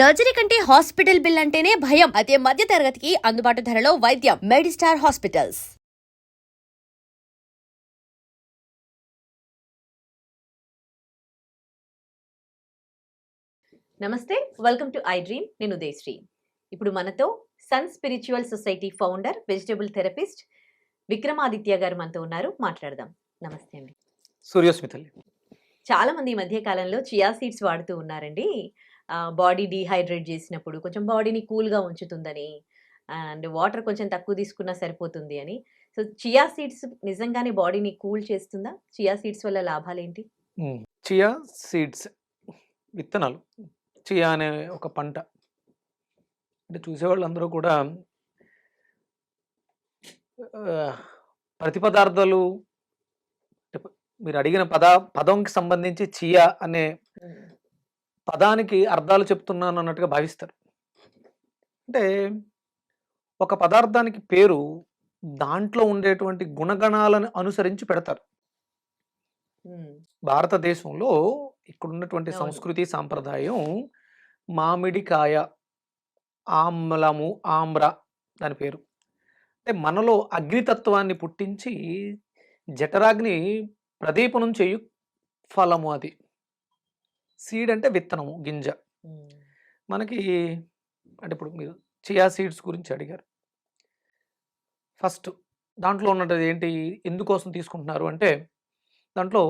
Surgery కంటే hospital bill అంటేనే భయం. అదే మధ్య తరగతికి అందుబాటు ధరలో వైద్యం. Medistar hospitals. నమస్తే. వెల్కమ్ టు ఐ డ్రీమ్ నేను ఉదయశ్రీ. ఇప్పుడు మనతో sun spiritual society founder vegetable therapist Vikramaditya garu మనతో ఉన్నారు. మాట్లాడదాం. నమస్తే అండి. సూర్యోస్మితల్లి. చాలా మంది ఈ మధ్య కాలంలో చియా సీడ్స్ వాడుతూ ఉన్నారండి. బాడీ డీహైడ్రేట్ చేసినప్పుడు కొంచెం బాడీని కూల్గా ఉంచుతుందని అండ్ వాటర్ కొంచెం తక్కువ తీసుకున్నా సరిపోతుంది అని. సో చియా సీడ్స్ నిజంగానే బాడీని కూల్ చేస్తుందా? చియా సీడ్స్ వల్ల లాభాలు ఏంటి చియా సీడ్స్ విత్తనాలు. చియా అనే ఒక పంట. అంటే చూసేవాళ్ళందరూ కూడా ప్రతి పదార్థాలు మీరు అడిగిన పద పదంకి సంబంధించి చియా అనే పదానికి అర్థాలు చెప్తున్నాను అన్నట్టుగా భావిస్తారు అంటే ఒక పదార్థానికి పేరు దాంట్లో ఉండేటువంటి గుణగణాలను అనుసరించి పెడతారు. భారతదేశంలో ఇక్కడ ఉన్నటువంటి. సంస్కృతి సాంప్రదాయం మామిడికాయ ఆమ్లము ఆమ్ర దాని పేరు అంటే మనలో అగ్నితత్వాన్ని పుట్టించి జఠరాగ్ని ప్రదీపనం చేయు ఫలము అది సీడ్ అంటే విత్తనము గింజ. మనకి అంటే ఇప్పుడు మీరు చియా సీడ్స్ గురించి అడిగారు. ఫస్ట్ దాంట్లో ఉన్నది ఏంటి? ఎందుకోసం తీసుకుంటున్నారు అంటే దాంట్లో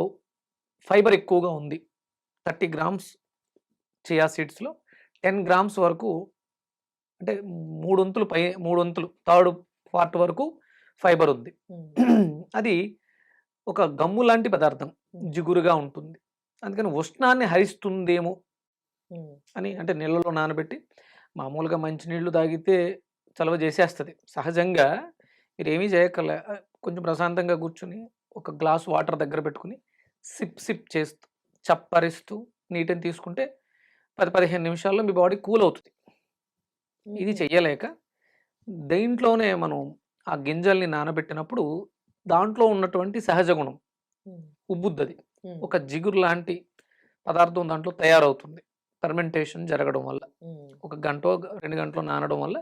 ఫైబర్ ఎక్కువగా ఉంది. థర్టీ గ్రామ్స్ చియా సీడ్స్లో టెన్ గ్రామ్స్ వరకు అంటే మూడు వంతులు పై మూడు వంతులు థర్డ్ పార్ట్ వరకు ఫైబర్ ఉంది. అది ఒక గమ్ము లాంటి పదార్థం. జిగురుగా ఉంటుంది. అందుకని ఉష్ణాన్ని హరిస్తుందేమో. అని అంటే నీళ్ళలో నానబెట్టి మామూలుగా మంచినీళ్ళు తాగితే చలవ చేసేస్తుంది సహజంగా మీరు ఏమీ చేయక్కర్లే కొంచెం ప్రశాంతంగా కూర్చుని ఒక గ్లాస్ వాటర్ దగ్గర పెట్టుకుని సిప్ సిప్ చేస్తూ చప్పరిస్తూ నీటిని తీసుకుంటే పది పదిహేను నిమిషాల్లో మీ బాడీ కూల్ అవుతుంది ఇది చెయ్యలేక దేంట్లోనే మనం ఆ గింజల్ని నానబెట్టినప్పుడు దాంట్లో ఉన్నటువంటి సహజ గుణం. ఉబ్బుద్దది. ఒక జిగురు లాంటి పదార్థం దాంట్లో తయారవుతుంది ఫెర్మెంటేషన్ జరగడం వల్ల. ఒక గంట రెండు గంటలు నానడం వల్ల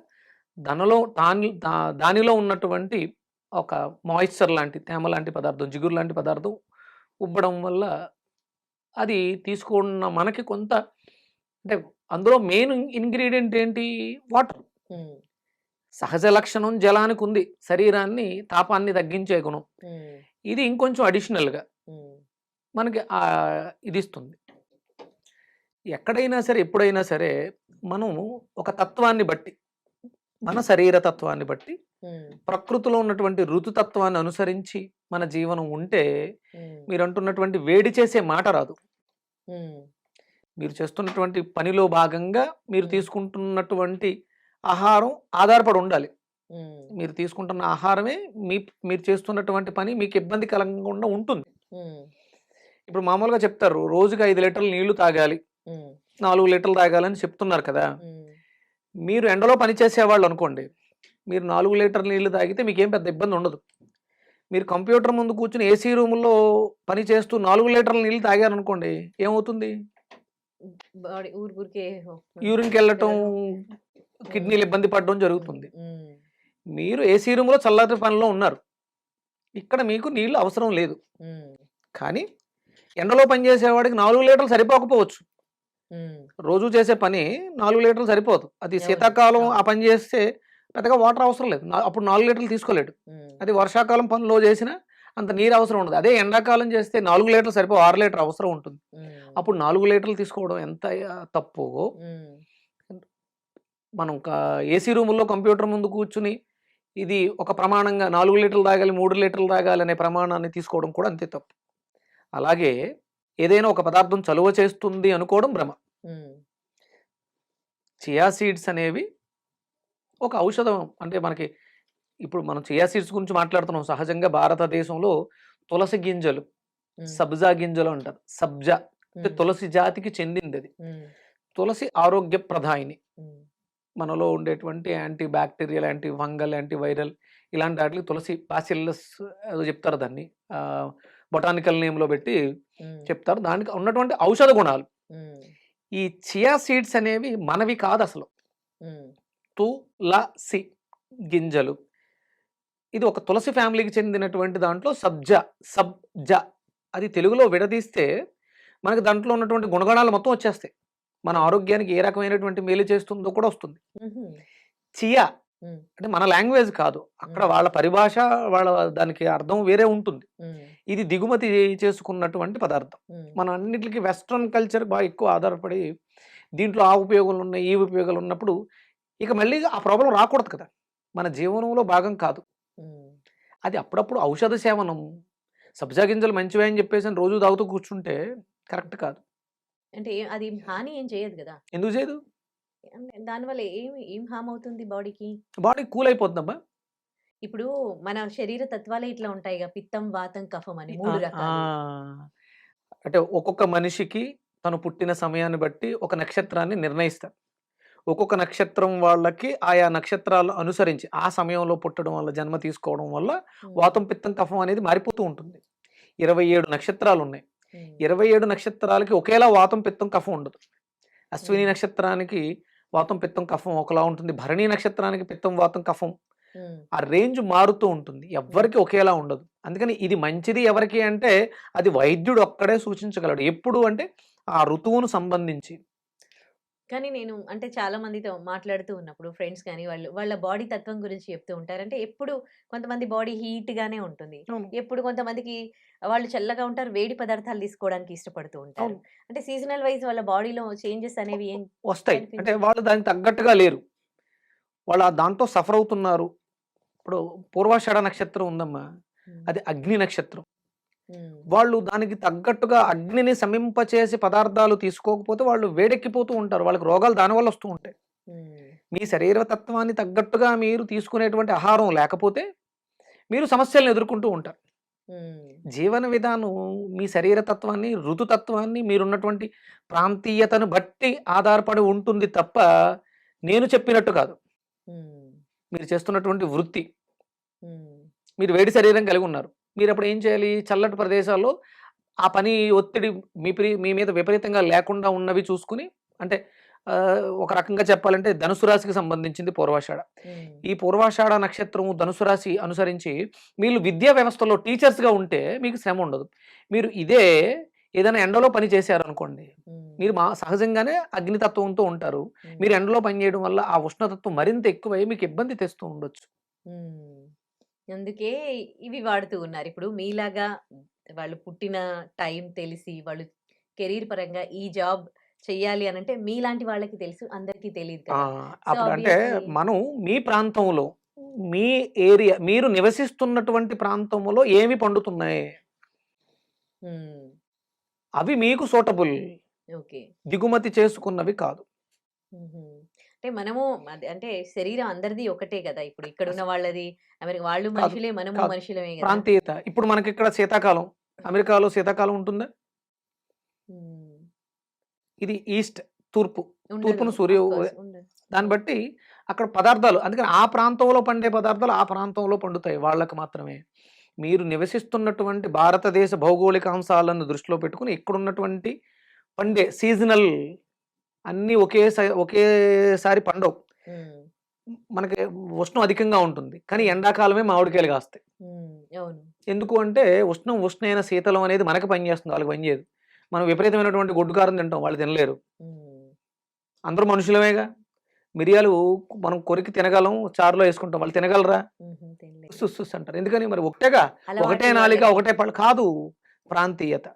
దానిలో దాని దానిలో ఉన్నటువంటి ఒక మాయిశ్చర్ లాంటి తేమ లాంటి పదార్థం జిగురు లాంటి పదార్థం ఉబ్బడం వల్ల అది తీసుకున్న మనకి కొంత అంటే అందులో మెయిన్ ఇంగ్రీడియంట్ ఏంటి వాటర్. సహజ లక్షణం జలానికి ఉంది శరీరాన్ని తాపాన్ని తగ్గించే గుణం. ఇది ఇంకొంచెం అడిషనల్గా. మనకి ఇది ఇస్తుంది ఎక్కడైనా సరే ఎప్పుడైనా సరే మనం ఒక తత్వాన్ని బట్టి మన శరీర తత్వాన్ని బట్టి. ప్రకృతిలో ఉన్నటువంటి ఋతుతత్వాన్ని అనుసరించి మన జీవనం ఉంటే. మీరు అంటున్నటువంటి వేడి చేసే మాట రాదు. మీరు చేస్తున్నటువంటి పనిలో భాగంగా మీరు. తీసుకుంటున్నటువంటి ఆహారం ఆధారపడి ఉండాలి. మీరు తీసుకుంటున్న ఆహారమే మీ మీరు చేస్తున్నటువంటి పని మీకు ఇబ్బంది కలగకుండా ఉంటుంది. ఇప్పుడు మామూలుగా చెప్తారు రోజుకి ఐదు లీటర్లు నీళ్ళు తాగాలి. నాలుగు లీటర్లు తాగాలని చెప్తున్నారు కదా. మీరు ఎండలో పనిచేసేవాళ్ళు అనుకోండి మీరు నాలుగు లీటర్ల నీళ్ళు తాగితే మీకేం పెద్ద ఇబ్బంది ఉండదు మీరు కంప్యూటర్ ముందు కూర్చుని ఏసీ రూముల్లో పని చేస్తూ నాలుగు లీటర్ల నీళ్ళు తాగారనుకోండి ఏమవుతుంది బాడీ ఊరు ఊరికే యూరిన్కి వెళ్ళటం కిడ్నీలు ఇబ్బంది పడడం జరుగుతుంది. మీరు ఏసీ రూమ్లో చల్లటి పనిలో ఉన్నారు ఇక్కడ మీకు నీళ్ళు అవసరం లేదు. కానీ ఎండలో పనిచేసేవాడికి నాలుగు లీటర్లు సరిపోకపోవచ్చు. రోజు చేసే పని నాలుగు లీటర్లు సరిపోదు అది శీతాకాలం. ఆ పని చేస్తే పెద్దగా వాటర్ అవసరం లేదు అప్పుడు నాలుగు లీటర్లు తీసుకోలేడు. అది వర్షాకాలం పనిలో చేసినా అంత నీరు అవసరం ఉండదు అదే ఎండాకాలం చేస్తే నాలుగు లీటర్లు సరిపో ఆరు లీటర్ అవసరం ఉంటుంది. అప్పుడు నాలుగు లీటర్లు తీసుకోవడం ఎంత తప్పు. మనం ఏసీ రూముల్లో కంప్యూటర్ ముందు కూర్చుని ఇది ఒక ప్రమాణంగా నాలుగు లీటర్లు తాగాలి మూడు లీటర్లు తాగాలి అనే ప్రమాణాన్ని తీసుకోవడం కూడా అంతే తప్పు అలాగే ఏదైనా ఒక పదార్థం చలువ చేస్తుంది అనుకోవడం భ్రమ. చియా సీడ్స్ అనేవి ఒక ఔషధం అంటే మనకి ఇప్పుడు మనం చియా సీడ్స్ గురించి మాట్లాడుతున్నాం సహజంగా భారతదేశంలో తులసి గింజలు. సబ్జా గింజలు అంటారు సబ్జా అంటే. తులసి జాతికి చెందింది అది. తులసి ఆరోగ్య ప్రధాయిని. మనలో ఉండేటువంటి anti bacterial anti fungal anti viral ఇలాంటి వాటికి తులసి పాసిల్లస్ ఏదో చెప్తారు దాన్ని బొటానికల్ నేమ్లో పెట్టి. చెప్తారు. దానికి ఉన్నటువంటి ఔషధ గుణాలు. ఈ చియా సీడ్స్ అనేవి మనవి కాదు అసలు. తులసి గింజలు. ఇది ఒక తులసి ఫ్యామిలీకి చెందినటువంటి దాంట్లో సబ్జా సబ్జా అది తెలుగులో విడదీస్తే మనకి దాంట్లో ఉన్నటువంటి గుణగణాలు మొత్తం వచ్చేస్తాయి. మన ఆరోగ్యానికి ఏ రకమైనటువంటి మేలు చేస్తుందో కూడా వస్తుంది. చియా అంటే మన లాంగ్వేజ్ కాదు. అక్కడ. వాళ్ళ పరిభాష వాళ్ళ దానికి అర్థం వేరే ఉంటుంది. ఇది దిగుమతి చేసుకున్నటువంటి పదార్థం. మన అన్నిటికీ వెస్ట్రన్ కల్చర్ బాగా ఎక్కువ ఆధారపడి దీంట్లో ఆ ఉపయోగాలు ఉన్నాయి ఈ ఉపయోగాలు ఉన్నప్పుడు ఇక మళ్ళీ ఆ ప్రాబ్లం రాకూడదు కదా. మన జీవనంలో భాగం కాదు. అది అప్పుడప్పుడు ఔషధ సేవనం సబ్జా గింజలు మంచివే అని చెప్పేసి రోజు తాగుతూ కూర్చుంటే కరెక్ట్ కాదు. అంటే అది హాని ఏం చేయదు కదా. ఎందుకు చేయదు? దానివల్ల ఏం ఏం హామ్ అవుతుంది బాడీకి? బాడీ కూల్ అయిపోతుందమ్మా ఇప్పుడు మన శరీర తత్వాలే ఇట్లా ఉంటాయి పిత్తం వాతం కఫం అని మూడు రకాలు. అంటే ఒక్కొక్క మనిషికి తను పుట్టిన సమయాన్ని బట్టి ఒక నక్షత్రాన్ని నిర్ణయిస్తారు. ఒక్కొక్క నక్షత్రం వాళ్ళకి ఆయా నక్షత్రాలు అనుసరించి ఆ సమయంలో పుట్టడం వల్ల జన్మ తీసుకోవడం వల్ల వాతం పిత్తం కఫం అనేది మారిపోతూ ఉంటుంది. ఇరవై ఏడు నక్షత్రాలు ఉన్నాయి. ఇరవై ఏడు నక్షత్రాలకి ఒకేలా వాతం పిత్తం కఫం ఉండదు. అశ్విని. నక్షత్రానికి వాతం పిత్తం కఫం ఒకలా ఉంటుంది. భరణి నక్షత్రానికి పిత్తం వాతం కఫం. ఆ రేంజ్ మారుతూ ఉంటుంది. ఎవ్వరికి ఒకేలా ఉండదు. అందుకని ఇది మంచిది ఎవరికి అంటే అది వైద్యుడు ఒక్కడే సూచించగలడు. ఎప్పుడు అంటే ఆ ఋతువును సంబంధించి. కానీ నేను అంటే చాలా మందితో మాట్లాడుతూ ఉన్నప్పుడు ఫ్రెండ్స్ కానీ వాళ్ళు వాళ్ళ బాడీ తత్వం గురించి చెప్తూ ఉంటారు. అంటే ఎప్పుడు కొంతమంది బాడీ హీట్ గానే ఉంటుంది. ఎప్పుడు కొంతమందికి వాళ్ళు చల్లగా ఉంటారు వేడి పదార్థాలు తీసుకోవడానికి ఇష్టపడుతూ ఉంటారు. అంటే సీజనల్ వైజ్ వాళ్ళ బాడీలో చేంజెస్ అనేవి ఏం వస్తాయి. అంటే. వాళ్ళు దానికి తగ్గట్టుగా లేరు. వాళ్ళు ఆ దాంతో సఫర్ అవుతున్నారు. ఇప్పుడు పూర్వాషాఢ నక్షత్రం ఉందమ్మా. అది అగ్ని నక్షత్రం. వాళ్ళు దానికి తగ్గట్టుగా అగ్నిని శమింపచేసి పదార్థాలు తీసుకోకపోతే వాళ్ళు వేడెక్కిపోతూ ఉంటారు. వాళ్ళకి రోగాలు దానివల్ల వస్తూ ఉంటాయి. మీ శరీర తత్వాన్ని తగ్గట్టుగా మీరు తీసుకునేటువంటి ఆహారం లేకపోతే మీరు సమస్యలను ఎదుర్కొంటూ ఉంటారు. జీవన విధానం మీ శరీర తత్వాన్ని ఋతుతత్వాన్ని మీరున్నటువంటి ప్రాంతీయతను బట్టి ఆధారపడి ఉంటుంది తప్ప నేను చెప్పినట్టు కాదు. మీరు చేస్తున్నటువంటి వృత్తి మీరు వేడి శరీరం కలిగి ఉన్నారు. మీరు అప్పుడు ఏం చేయాలి? చల్లటి ప్రదేశాల్లో ఆ పని ఒత్తిడి మీ మీ మీద విపరీతంగా లేకుండా ఉన్నవి చూసుకుని అంటే ఒక రకంగా చెప్పాలంటే ధనుసు రాశికి సంబంధించింది పూర్వాషాఢ. ఈ పూర్వాషాఢ నక్షత్రము ధనుసు రాశి అనుసరించి మీరు విద్యా వ్యవస్థలో టీచర్స్గా ఉంటే మీకు శ్రమ ఉండదు. మీరు ఇదే ఏదైనా ఎండలో పని చేశారు అనుకోండి ఉమ్, మీరు మా సహజంగానే అగ్నితత్వంతో ఉంటారు. మీరు ఎండలో పని చేయడం వల్ల ఆ ఉష్ణతత్వం మరింత ఎక్కువై మీకు ఇబ్బంది తెస్తూ ఉండొచ్చు. అందుకే ఇవి వాడుతూ ఉన్నారు. ఇప్పుడు మీలాగా వాళ్ళు పుట్టిన టైం తెలిసి వాళ్ళు కెరీర్ పరంగా ఈ జాబ్ చెయ్యాలి అని అంటే మీలాంటి వాళ్ళకి తెలుసు అందరికీ తెలియదు అప్పుడు అంటే మనం మీ ప్రాంతంలో మీ ఏరియా మీరు నివసిస్తున్నటువంటి ప్రాంతంలో ఏమి పండుతున్నాయి? అవి మీకు సూటబుల్ ఓకే. దిగుమతి చేసుకున్నవి కాదు. అంటే మనము అంటే శరీరం అందరిది ఒకటే కదా ఇప్పుడు ఇక్కడ ఉన్న వాళ్ళది అమెరికా వాళ్ళు మనుషులే మనము. మనుషులమే కదా. ప్రాంతీయత. ఇప్పుడు మనకి ఇక్కడ శీతాకాలం అమెరికాలో శీతాకాలం ఉంటుందా. ఇది ఈస్ట్ తూర్పు. తూర్పున సూర్య. దాన్ని బట్టి అక్కడ పదార్థాలు అందుకని ఆ ప్రాంతంలో పండే పదార్థాలు ఆ ప్రాంతంలో పండుతాయి వాళ్ళకి మాత్రమే. మీరు నివసిస్తున్నటువంటి భారతదేశ భౌగోళిక అంశాలను దృష్టిలో పెట్టుకుని ఇక్కడ ఉన్నటువంటి పండే సీజనల్ అన్నీ ఒకేసారి ఒకేసారి పండవు. మనకి ఉష్ణం అధికంగా ఉంటుంది. కానీ ఎండాకాలమే మామిడికాయలు కాస్తాయి ఎందుకు అంటే ఉష్ణం ఉష్ణైన శీతలం అనేది మనకి పనిచేస్తుంది వాళ్ళకి పనిచేయదు మనం విపరీతమైనటువంటి గొడ్డు కారం తింటాం. వాళ్ళు తినలేరు. అందరూ మనుషులమేగా. మిరియాలు మనం కొరికి తినగలం. చారులో వేసుకుంటాం. వాళ్ళు తినగలరా? మ్మ్. తినలేదు. సుస్ అంటారు. ఎందుకని మరి ఒకటేగా ఒకటే నాలిక. ఒకటే పళ్ళు కాదు. ప్రాంతీయత.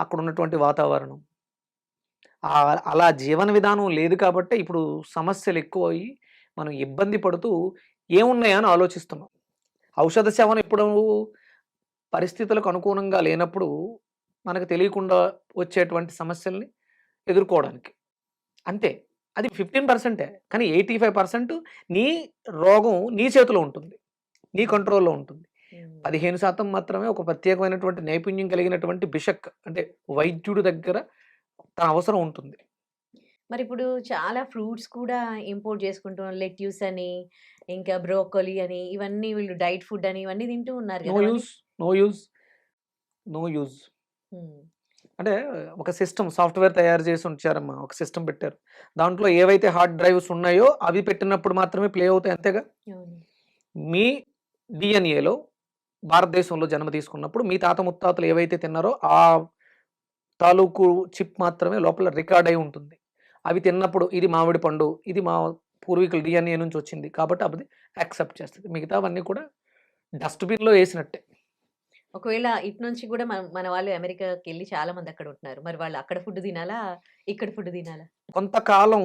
అక్కడ ఉన్నటువంటి వాతావరణం. అలా జీవన విధానం లేదు కాబట్టి ఇప్పుడు సమస్యలు ఎక్కువయ్యి మనం ఇబ్బంది పడుతూ ఏమున్నాయా అని ఆలోచిస్తున్నాం. ఔషధ సేవన ఇప్పుడు పరిస్థితులకు అనుగుణంగా లేనప్పుడు మనకు తెలియకుండా వచ్చేటువంటి సమస్యల్ని ఎదుర్కోవడానికి. అంతే. అది ఫిఫ్టీన్ పర్సెంటే. కానీ ఎయిటీ ఫైవ్ పర్సెంట్ నీ రోగం నీ చేతిలో ఉంటుంది. నీ కంట్రోల్లో ఉంటుంది. పదిహేను శాతం మాత్రమే ఒక ప్రత్యేకమైనటువంటి నైపుణ్యం కలిగినటువంటి బిషక్ అంటే వైద్యుడి దగ్గర తన అవసరం ఉంటుంది మరి ఇప్పుడు చాలా ఫ్రూట్స్ కూడా ఇంపోర్ట్ చేసుకుంటున్నారు లెట్యూస్ అని ఇంకా బ్రోకోలీ అని ఇవన్నీ వీళ్ళు డైట్ ఫుడ్ అని ఇవన్నీ తింటూ ఉన్నారు no use no use no use hmm. అంటే ఒక సిస్టమ్ సాఫ్ట్‌వేర్ తయారు చేసి ఉంచారమ్మా. ఒక సిస్టమ్ పెట్టారు. దాంట్లో ఏవైతే హార్డ్ డ్రైవ్స్ ఉన్నాయో అవి పెట్టినప్పుడు మాత్రమే ప్లే అవుతాయి అంతేగా? మీ డీఎన్ఏలో భారతదేశంలో జన్మ తీసుకున్నప్పుడు మీ తాత ముత్తాతలు ఏవైతే తిన్నారో ఆ తాలూకు చిప్ మాత్రమే లోపల రికార్డ్ అయి ఉంటుంది. అవి తిన్నప్పుడు ఇది మామిడి పండు, ఇది మా పూర్వీకుల డీఎన్ఏ నుంచి వచ్చింది. కాబట్టి అది యాక్సెప్ట్ చేస్తది. మిగతావన్నీ కూడా డస్ట్‌బిన్‌లో ఏసినట్టే. ఒకవేళ ఇటు నుంచి కూడా మన మన వాళ్ళు అమెరికాకెళ్ళి చాలా మంది అక్కడ ఉంటున్నారు. మరి వాళ్ళు అక్కడ ఫుడ్ తినాలా? ఇక్కడ ఫుడ్ తినాలా? కొంతకాలం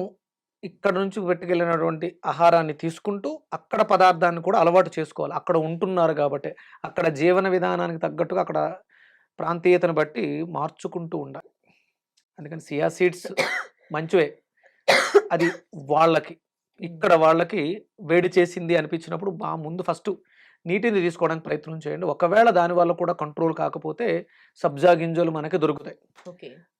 ఇక్కడ నుంచి పట్టుకెళ్ళినటువంటి ఆహారాన్ని తీసుకుంటూ, అక్కడ పదార్థాన్ని కూడా అలవాటు చేసుకోవాలి. అక్కడ ఉంటున్నారు గాబట్టే. అక్కడ జీవన విధానానికి తగ్గట్టుగా అక్కడ ప్రాంతీయతను బట్టి మార్చుకుంటూ ఉండాలి. అందుకని సియా సీడ్స్ మంచివే. అది వాళ్ళకి. ఇక్కడ వాళ్ళకి వేడి చేసింది అనిపించినప్పుడు బా ముందు ఫస్టు నీటిని తీసుకోవడానికి ప్రయత్నం చేయండి. ఒకవేళ దాని వల్ల కూడా కంట్రోల్ కాకపోతే సబ్జా గింజలు మనకి దొరుకుతాయి.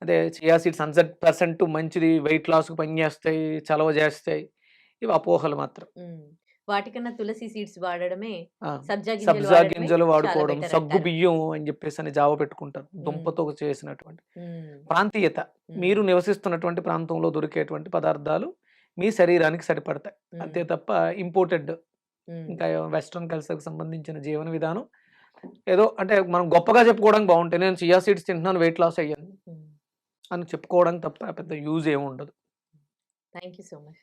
అదే చియా సీడ్స్ 100% మంచిది. వెయిట్ లాస్‌కి పనిచేస్తాయి. చలవ చేస్తాయి. ఇవి అపోహలు మాత్రం. వాటికన్నా తులసి సీడ్స్ వాడడమే! సబ్జా గింజలు వాడుకోవడం, సగ్గు. బియ్యం అని చెప్పేసని జావ పెట్టుకుంటారు. దుంపతో చేసినటువంటి. ప్రాంతీయత. మీరు నివసిస్తున్నటువంటి ప్రాంతంలో దొరికేటువంటి పదార్థాలు మీ శరీరానికి సరిపడతాయి. అంతే. తప్ప ఇంపోర్టెడ్. ఇంకా వెస్టర్న్ కల్చర్‌కి సంబంధించిన జీవన విధానం ఏదో అంటే మనం గొప్పగా చెప్పుకోవడానికి బావుంటాయి. నేను చియా సీడ్స్ తింటున్నాను వెయిట్ లాస్ అయ్యాను. అని చెప్పుకోవడానికి తప్ప పెద్ద యూజ్ ఏమి ఉండదు. Thank you so much.